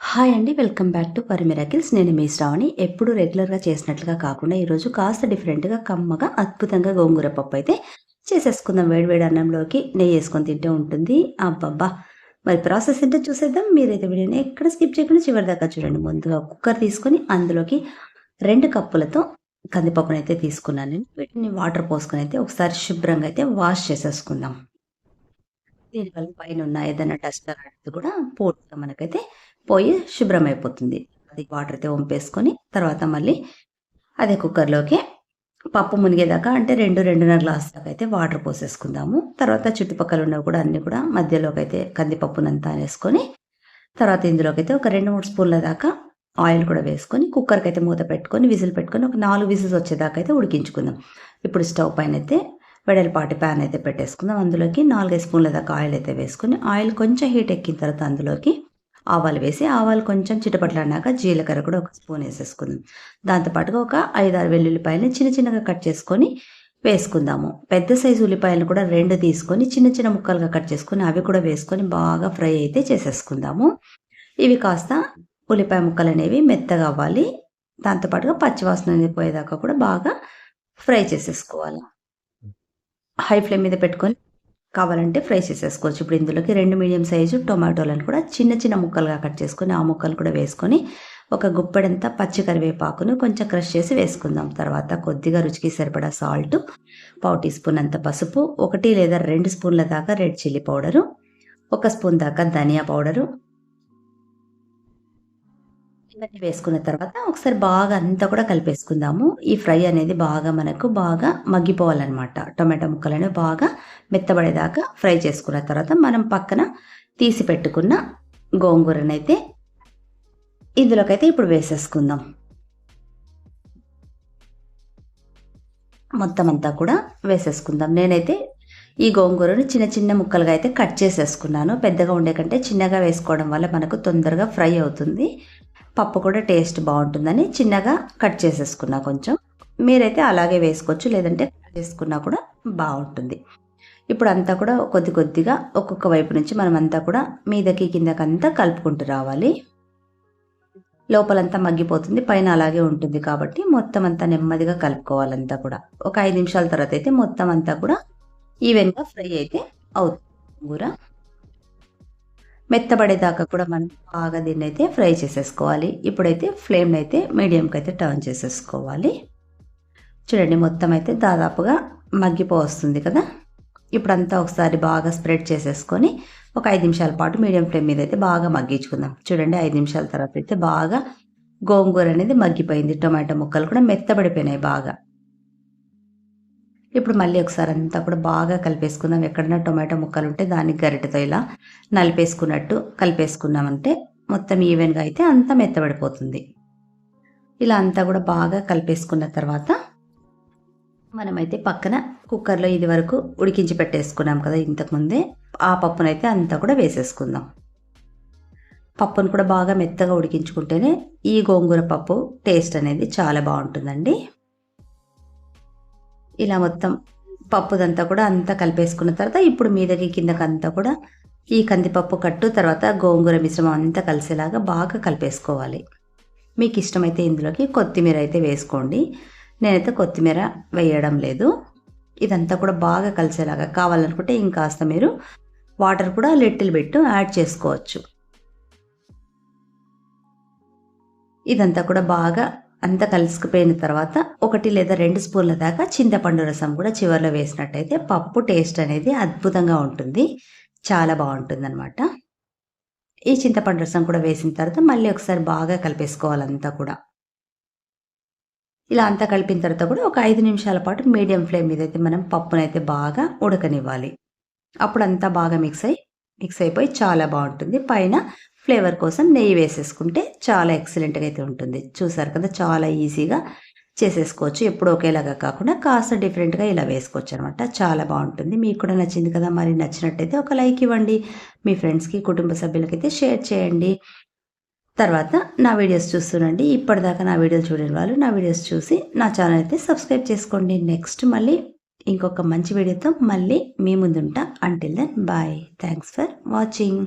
Hi అండి welcome back to పరిమిరాకిల్స్ నేను మీ శ్రావణి. ఎప్పుడు రెగ్యులర్గా చేసినట్లుగా కాకుండా ఈరోజు కాస్త డిఫరెంట్గా కమ్మగా అద్భుతంగా గోంగూర పప్పు అయితే చేసేసుకుందాం. వేడివేడి అన్నంలోకి నెయ్యి వేసుకొని తింటే ఉంటుంది. అబ్బబ్బా! మరి ప్రాసెస్ ఏంటో చూసేద్దాం. మీరైతే వీడియోని ఎక్కడ స్కిప్ చేయకుండా చివరి దాకా చూడండి. ముందుగా కుక్కర్ తీసుకొని అందులోకి రెండు కప్పులతో కందిపప్పును అయితే తీసుకున్నాను. నేను వీటిని వాటర్ పోసుకొని అయితే ఒకసారి శుభ్రంగా అయితే వాష్ చేసేసుకుందాం. దీనివల్ల పైన ఉన్న ఏదైనా డస్ట్ అనేది కూడా పూర్తిగా మనకైతే పోయి శుభ్రం అయిపోతుంది అది వాటర్ అయితే వంపేసుకొని తర్వాత మళ్ళీ అదే కుక్కర్లోకి పప్పు మునిగేదాకా అంటే రెండు రెండున్నర గ్లాస్ దాకా అయితే వాటర్ పోసేసుకుందాము. తర్వాత చుట్టుపక్కల ఉన్నవి కూడా అన్నీ కూడా మధ్యలోకి అయితే కందిపప్పునంతా వేసుకొని తర్వాత ఇందులోకి అయితే ఒక రెండు మూడు స్పూన్ల దాకా ఆయిల్ కూడా వేసుకొని కుక్కర్కి అయితే మూత పెట్టుకొని విజిల్ పెట్టుకొని ఒక నాలుగు విజిల్స్ వచ్చేదాకా అయితే ఉడికించుకుందాం. ఇప్పుడు స్టవ్ పైన అయితే వెడల్పాటి ప్యాన్ అయితే పెట్టేసుకుందాం. అందులోకి నాలుగైదు స్పూన్ల దాకా ఆయిల్ అయితే వేసుకొని ఆయిల్ కొంచెం హీట్ ఎక్కిన తర్వాత అందులోకి ఆవాలు వేసి ఆవాలు కొంచెం చిటపట్లాడినాక జీలకర్ర కూడా ఒక స్పూన్ వేసేసుకుందాం. దాంతోపాటుగా ఒక ఐదారు వెల్లుల్లిపాయలని చిన్న చిన్నగా కట్ చేసుకొని వేసుకుందాము. పెద్ద సైజు ఉల్లిపాయలను కూడా రెండు తీసుకొని చిన్న చిన్న ముక్కలుగా కట్ చేసుకొని అవి కూడా వేసుకొని బాగా ఫ్రై అయితే చేసేసుకుందాము. ఇవి కాస్త ఉల్లిపాయ ముక్కలు అనేవి మెత్తగా అవ్వాలి. దాంతోపాటుగా పచ్చివాసన అనేది పోయేదాకా కూడా బాగా ఫ్రై చేసేసుకోవాలి. హై ఫ్లేమ్ మీద పెట్టుకొని కావాలంటే ఫ్రై చేసేసుకోవచ్చు. ఇప్పుడు ఇందులోకి రెండు మీడియం సైజు టొమాటోలను కూడా చిన్న చిన్న ముక్కలుగా కట్ చేసుకొని ఆ ముక్కలు కూడా వేసుకొని ఒక గుప్పెడంత పచ్చి కరివేపాకును కొంచెం క్రష్ చేసి వేసుకుందాం. తర్వాత కొద్దిగా రుచికి సరిపడా సాల్ట్ పావు టీ స్పూన్ అంత పసుపు ఒకటి లేదా రెండు స్పూన్ల దాకా రెడ్ చిల్లీ పౌడరు ఒక స్పూన్ దాకా ధనియా పౌడరు ఇవన్నీ వేసుకున్న తర్వాత ఒకసారి బాగా అంతా కూడా కలిపేసుకుందాము. ఈ ఫ్రై అనేది బాగా మనకు బాగా మగ్గిపోవాలన్నమాట. టొమాటో ముక్కలను బాగా మెత్తబడేదాకా ఫ్రై చేసుకున్న తర్వాత మనం పక్కన తీసి పెట్టుకున్న గోంగూరనైతే ఇందులోకైతే ఇప్పుడు వేసేసుకుందాం. మొత్తం అంతా కూడా వేసేసుకుందాం. నేనైతే ఈ గోంగూరను చిన్న చిన్న ముక్కలుగా అయితే కట్ చేసేసుకున్నాను. పెద్దగా ఉండే కంటే చిన్నగా వేసుకోవడం వల్ల మనకు తొందరగా ఫ్రై అవుతుంది. పప్పు కూడా టేస్ట్ బాగుంటుందని చిన్నగా కట్ చేసేసుకున్నా కొంచెం. మీరైతే అలాగే వేసుకోవచ్చు లేదంటే కట్ చేసుకున్నా కూడా బాగుంటుంది. ఇప్పుడు అంతా కూడా కొద్ది కొద్దిగా ఒక్కొక్క వైపు నుంచి మనం అంతా కూడా మీదకి కిందకంతా కలుపుకుంటూ రావాలి. లోపలంతా మగ్గిపోతుంది పైన అలాగే ఉంటుంది కాబట్టి మొత్తం అంతా నెమ్మదిగా కలుపుకోవాలంతా కూడా. ఒక ఐదు నిమిషాల తర్వాత అయితే మొత్తం అంతా కూడా ఈవెన్గా ఫ్రై అయితే అవుతుంది కూర. మెత్తబడేదాకా కూడా మనం బాగా దీన్ని అయితే ఫ్రై చేసేసుకోవాలి. ఇప్పుడైతే ఫ్లేమ్ని అయితే మీడియంకి అయితే టర్న్ చేసేసుకోవాలి. చూడండి మొత్తం అయితే దాదాపుగా మగ్గిపో వస్తుంది కదా? ఇప్పుడంతా ఒకసారి బాగా స్ప్రెడ్ చేసేసుకొని ఒక ఐదు నిమిషాల పాటు మీడియం ఫ్లేమ్ మీద అయితే బాగా మగ్గించుకుందాం. చూడండి ఐదు నిమిషాల తర్వాత అయితే బాగా గోంగూర అనేది మగ్గిపోయింది. టొమాటో ముక్కలు కూడా మెత్తబడిపోయినాయి బాగా. ఇప్పుడు మళ్ళీ ఒకసారి అంతా కూడా బాగా కలిపేసుకుందాం. ఎక్కడైనా టొమాటో ముక్కలు ఉంటే దాన్ని గరిటెతో ఇలా నలిపేసుకున్నట్టు కలిపేసుకున్నామంటే మొత్తం ఈవెన్గా అయితే అంతా మెత్తబడిపోతుంది. ఇలా అంతా కూడా బాగా కలిపేసుకున్న తర్వాత మనమైతే పక్కన కుక్కర్లో ఇది వరకు ఉడికించి పెట్టేసుకున్నాం కదా ఇంతకుముందే ఆ పప్పునైతే అంతా కూడా వేసేసుకుందాం. పప్పును కూడా బాగా మెత్తగా ఉడికించుకుంటేనే ఈ గోంగూర పప్పు టేస్ట్ అనేది చాలా బాగుంటుందండి. ఇలా మొత్తం పప్పుదంతా కూడా అంతా కలిపేసుకున్న తర్వాత ఇప్పుడు మీదకి కిందకి అంతా కూడా ఈ కందిపప్పు కట్టు తర్వాత గోంగూర మిశ్రమం అంతా కలిసేలాగా బాగా కలిపేసుకోవాలి. మీకు ఇష్టమైతే ఇందులోకి కొత్తిమీర అయితే వేసుకోండి. నేనైతే కొత్తిమీర వేయడం లేదు. ఇదంతా కూడా బాగా కలిసేలాగా కావాలనుకుంటే ఇంకాస్త మీరు వాటర్ కూడా లిటిల్ బిట్ యాడ్ చేసుకోవచ్చు. ఇదంతా కూడా బాగా అంతా కలిసిపోయిన తర్వాత ఒకటి లేదా రెండు స్పూన్ల దాకా చింతపండు రసం కూడా చివరిలో వేసినట్టయితే పప్పు టేస్ట్ అనేది అద్భుతంగా ఉంటుంది. చాలా బాగుంటుంది అనమాట ఈ చింతపండు రసం కూడా వేసిన తర్వాత మళ్ళీ ఒకసారి బాగా కలిపేసుకోవాలంతా కూడా. ఇలా అంతా కలిపిన తర్వాత కూడా ఒక ఐదు నిమిషాల పాటు మీడియం ఫ్లేమ్ మీద అయితే మనం పప్పునైతే బాగా ఉడకనివ్వాలి. అప్పుడు అంతా బాగా మిక్స్ అయ్యి మిక్స్ అయిపోయి చాలా బాగుంటుంది. పైన ఫ్లేవర్ కోసం నెయ్యి వేసేసుకుంటే చాలా ఎక్సలెంట్గా అయితే ఉంటుంది. చూసారు కదా చాలా ఈజీగా చేసేసుకోవచ్చు. ఎప్పుడు ఒకేలాగా కాకుండా కాస్త డిఫరెంట్గా ఇలా వేసుకోవచ్చు అనమాట చాలా బాగుంటుంది. మీకు కూడా నచ్చింది కదా మరి నచ్చినట్టయితే ఒక లైక్ ఇవ్వండి. మీ ఫ్రెండ్స్కి కుటుంబ సభ్యులకైతే షేర్ చేయండి. తర్వాత నా వీడియోస్ చూస్తుండండి. ఇప్పటిదాకా నా వీడియోలు చూడని వాళ్ళు నా వీడియోస్ చూసి నా ఛానల్ అయితే సబ్స్క్రైబ్ చేసుకోండి. నెక్స్ట్ మళ్ళీ ఇంకొక మంచి వీడియోతో మళ్ళీ మీ ముందుంటా. Until then bye thanks for watching